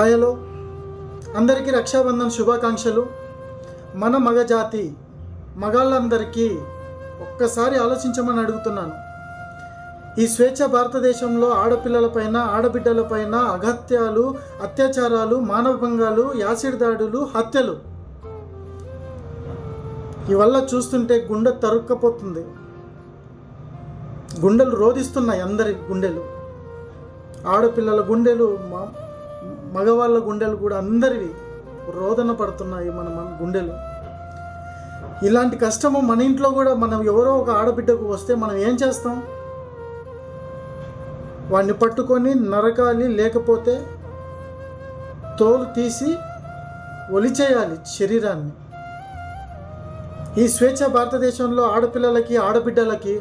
హయలో అందరికీ రక్షాబంధన్ శుభాకాంక్షలు. మన మగజాతి మగాళ్ళందరికీ ఒక్కసారి ఆలోచించమని అడుగుతున్నాను. ఈ స్వేచ్ఛ భారతదేశంలో ఆడపిల్లలపైన ఆడబిడ్డలపైన అగత్యాలు అత్యాచారాలు మానవభంగాలు యాసిడ్ దాడులు హత్యలు. ఇవల్ల చూస్తుంటే గుండె తరుక్కపోతుంది. గుండెలు రోధిస్తున్నాయి అందరి గుండెలు. ఆడపిల్లల గుండెలు మా మగవాళ్ళ గుండెలు కూడా అందరివి రోదన పడుతున్నాయి మన మన గుండెలు. ఇలాంటి కష్టము మన ఇంట్లో కూడా మనం ఎవరో ఒక ఆడబిడ్డకు వస్తే మనం ఏం చేస్తాం? వాడిని పట్టుకొని నరకాలి లేకపోతే తోలు తీసి ఒలిచేయాలి శరీరాన్ని. ఈ స్వేచ్ఛ భారతదేశంలో ఆడపిల్లలకి ఆడబిడ్డలకి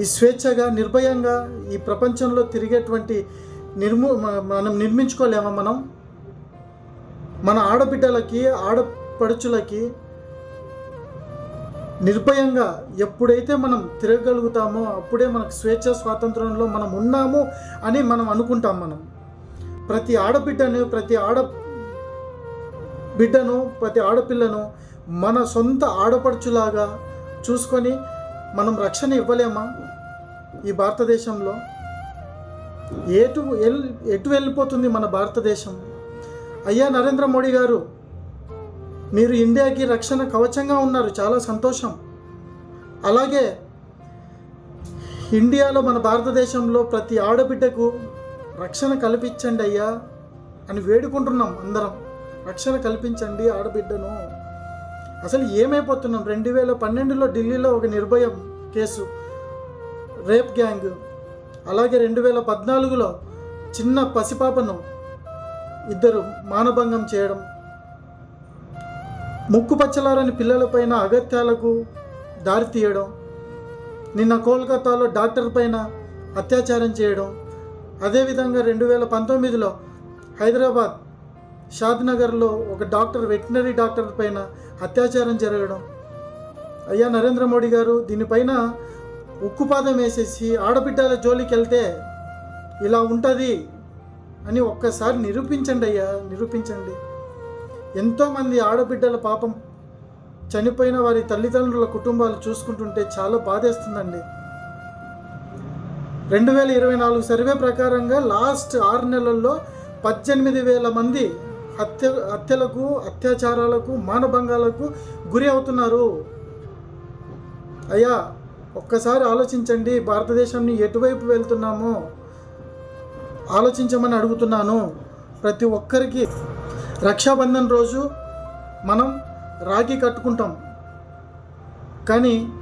ఈ స్వేచ్ఛగా నిర్భయంగా ఈ ప్రపంచంలో తిరిగేటువంటి నిర్ము మనం నిర్మించుకోలేమా మనం? మన ఆడబిడ్డలకి ఆడపడుచులకి నిర్భయంగా ఎప్పుడైతే మనం తిరగగలుగుతామో అప్పుడే మనకు స్వేచ్ఛ స్వాతంత్రంలో మనం ఉన్నాము అని మనం అనుకుంటాం మనం. ప్రతి ఆడబిడ్డను ప్రతి ఆడ బిడ్డను ప్రతి ఆడపిల్లను మన సొంత ఆడపడుచులాగా చూసుకొని మనం రక్షణ ఇవ్వలేమా ఈ భారతదేశంలో? ఎటు ఎటు వెళ్ళిపోతుంది మన భారతదేశం? అయ్యా నరేంద్ర మోడీ గారు మీరు ఇండియాకి రక్షణ కవచంగా ఉన్నారు. చాలా సంతోషం. అలాగే ఇండియాలో మన భారతదేశంలో ప్రతి ఆడబిడ్డకు రక్షణ కల్పించండి అయ్యా అని వేడుకుంటున్నాం అందరం. రక్షణ కల్పించండి ఆడబిడ్డను. అసలు ఏమైపోతున్నాం? రెండు వేల పన్నెండులో ఢిల్లీలో ఒక నిర్భయం కేసు రేప్ గ్యాంగ్. అలాగే రెండు వేల పద్నాలుగులో చిన్న పసిపాపను ఇద్దరు మానభంగం చేయడం ముక్కు పచ్చలారని పిల్లలపైన అగత్యాలకు దారి తీయడం నిన్న కోల్కతాలో డాక్టర్ పైన అత్యాచారం చేయడం అదేవిధంగా రెండు వేల పంతొమ్మిదిలో హైదరాబాద్ షాద్నగర్లో ఒక డాక్టర్ వెటనరీ డాక్టర్ పైన అత్యాచారం జరగడం. అయ్యా నరేంద్ర మోడీ గారు దీనిపైన ఉక్కుపాదం వేసేసి ఆడబిడ్డల జోలికి వెళ్తే ఇలా ఉంటుంది అని ఒక్కసారి నిరూపించండి అయ్యా నిరూపించండి. ఎంతోమంది ఆడబిడ్డల పాపం చనిపోయిన వారి తల్లిదండ్రుల కుటుంబాలు చూసుకుంటుంటే చాలా బాధేస్తుందండి. రెండు వేల ఇరవై నాలుగు సర్వే ప్రకారంగా లాస్ట్ ఆరు నెలల్లో పద్దెనిమిది వేల మంది హత్య హత్యలకు అత్యాచారాలకు మానభంగాలకు గురి అవుతున్నారు. అయ్యా ఒక్కసారి ఆలోచించండి భారతదేశాన్ని ఎటువైపు వెళ్తున్నామో ఆలోచించమని అడుగుతున్నాను. ప్రతి ఒక్కరికి రక్షాబంధన్ రోజు మనం రాఖీ కట్టుకుంటాం. కానీ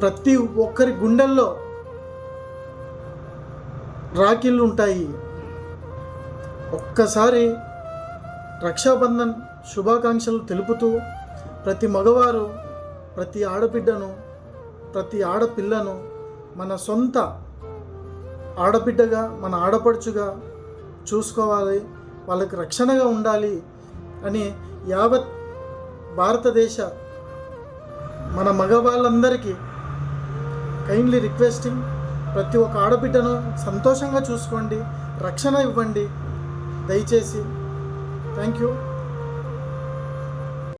ప్రతి ఒక్కరి గుండెల్లో రాఖీలు ఉంటాయి. ఒక్కసారి రక్షాబంధన్ శుభాకాంక్షలు తెలుపుతూ ప్రతి మగవారు ప్రతి ఆడబిడ్డను ప్రతి ఆడపిల్లను మన సొంత ఆడబిడ్డగా మన ఆడపడుచుగా చూసుకోవాలి వాళ్ళకి రక్షణగా ఉండాలి అని యావత్ భారతదేశ మన మగవాళ్ళందరికీ కైండ్లీ రిక్వెస్టింగ్ ప్రతి ఒక్క ఆడబిడ్డను సంతోషంగా చూసుకోండి రక్షణ ఇవ్వండి. దయచేసి థ్యాంక్ యూ